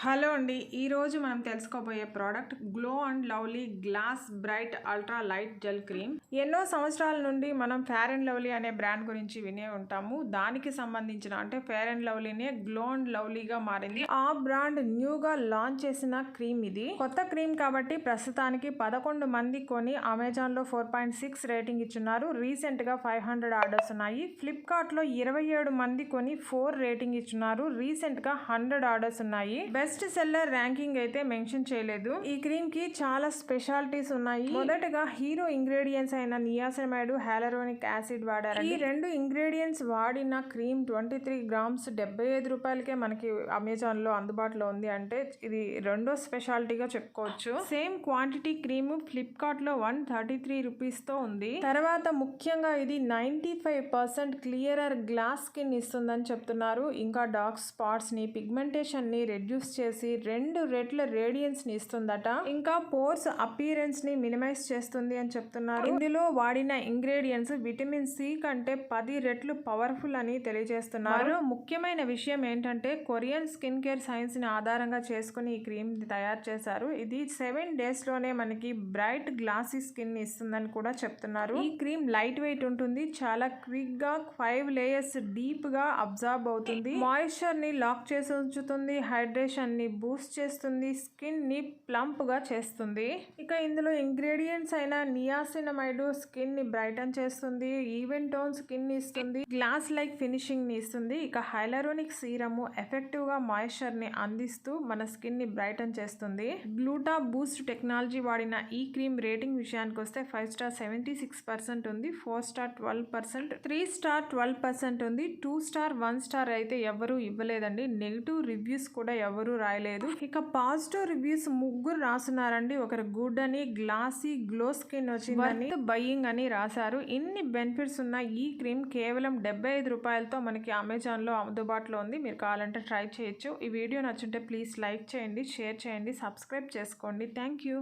Hello అండి. ఈరోజు మనం తెలుసుకోబోయే product Glow and Lovely glass bright ultra light gel cream. ఎన్నో సంవత్సరాల నుండి మనం ఫేర్ అండ్ లవ్లీ అనే బ్రాండ్ గురించి వినే ఉంటాము. దానికి సంబంధించిన అంటే ఫేర్ అండ్ లవ్లీనే గ్లో అండ్ లవ్లీగా మారింది. ఆ బ్రాండ్ న్యూగా లాంచ్ చేసిన క్రీమ్ ఇది. కొత్త క్రీమ్ కాబట్టి ప్రస్తుతానికి పదకొండు మంది కొని అమెజాన్లో ఫోర్ పాయింట్ సిక్స్ రేటింగ్ ఇచ్చున్నారు. రీసెంట్గా ఫైవ్ హండ్రెడ్ ఆర్డర్స్ ఉన్నాయి. ఫ్లిప్కార్ట్లో ఇరవై ఏడు మంది కొని ఫోర్ రేటింగ్ ఇచ్చున్నారు. రీసెంట్గా హండ్రెడ్ ఆర్డర్స్ ఉన్నాయి. బెస్ట్ సెల్లర్ ర్యాంకింగ్ అయితే మెన్షన్ చేయలేదు. ఈ క్రీమ్కి చాలా స్పెషాలిటీస్ ఉన్నాయి. మొదటగా హీరో ఇంగ్రీడియంట్స్ అయిన నియాసమైడ్ హాలరోనిక్ యాసిడ్ వాడారు ఈ రెండు ఇంగ్రీడియంట్స్ వాడిన క్రీమ్ ట్వంటీ త్రీ గ్రామ్స్ డెబ్బై ఐదు రూపాయలకే మనకి అమెజాన్లో అందుబాటులో ఉంది అంటే ఇది రెండో స్పెషాలిటీగా చెప్పుకోవచ్చు. సేమ్ క్వాంటిటీ క్రీమ్ ఫ్లిప్కార్ట్లో వన్ థర్టీ త్రీ రూపీస్తో ఉంది. తర్వాత ముఖ్యంగా ఇది ninety five percent clearer glass skin ఇస్తుందని చెప్తున్నారు. ఇంకా డార్క్ స్పాట్స్ని పిగ్మెంటేషన్ని రెడ్యూస్ చేసి రెండు రెట్ల రేడియన్స్ని ఇస్తుందట. ఇంకా పోర్స్ అపీరెన్స్ని మినిమైజ్ చేస్తుంది అని చెప్తున్నారు. ఇందులో వాడిన ఇంగ్రీడియంట్స్ విటమిన్ సి కంటే పది రెట్లు పవర్ఫుల్ అని తెలియజేస్తున్నారు. ముఖ్యమైన విషయం ఏంటంటే కొరియన్ స్కిన్ కేర్ సైన్స్ని ఆధారంగా చేసుకుని ఈ క్రీమ్ తయారు చేశారు. ఇది సెవెన్ డేస్లోనే మనకి బ్రైట్ గ్లాసీ స్కిన్ని ఇస్తుందని కూడా చెప్తున్నారు. ఈ క్రీమ్ లైట్ వెయిట్ ఉంటుంది. చాలా క్విక్గా ఫైవ్ లేయర్స్ డీప్గా అబ్జార్బ్ అవుతుంది. మాయిశ్చర్ని లాక్ చేసి ఉంచుతుంది. హైడ్రేషన్ ని బూస్ట్ చేస్తుంది స్కిన్ని ప్లంప్గా చేస్తుంది. ఇక ఇందులో ఇంగ్రీడియంట్స్ అయిన నియాసినమైడ్ స్కిన్ని బ్రైటన్ చేస్తుంది ఈవెన్ టోన్ స్కిన్ని ఇస్తుంది గ్లాస్ లైక్ ఫినిషింగ్ని ఇస్తుంది. ఇక హైలరోనిక్ సీరము ఎఫెక్టివ్గా మాయిశ్చర్ని అందిస్తూ మన స్కిన్ని బ్రైటన్ చేస్తుంది. గ్లూటా బూస్ట్ టెక్నాలజీ వాడిన ఈ క్రీమ్ రేటింగ్ విషయానికి వస్తే five star seventy six percent ఉంది four star twelve percent three star twelve percent ఉంది టూ స్టార్ వన్ స్టార్ అయితే ఎవరు ఇవ్వలేదండి. నెగిటివ్ రివ్యూస్ కూడా ఎవరు రాయలేదు. ఇక పాజిటివ్ రివ్యూస్ ముగ్గురు రాస్తున్నారండి. ఒకరు గుడ్ అని గ్లాసీ గ్లో స్కిన్ వచ్చిందని బయ్యింగ్ అని రాశారు. ఇన్ని బెనిఫిట్స్ ఉన్న ఈ క్రీమ్ కేవలం డెబ్బై ఐదు రూపాయలతో మనకి అమెజాన్లో అందుబాటులో ఉంది. మీరు కావాలంటే ట్రై చేయొచ్చు. ఈ వీడియో నచ్చుంటే ప్లీజ్ లైక్ చేయండి షేర్ చేయండి సబ్స్క్రైబ్ చేసుకోండి. Thank you.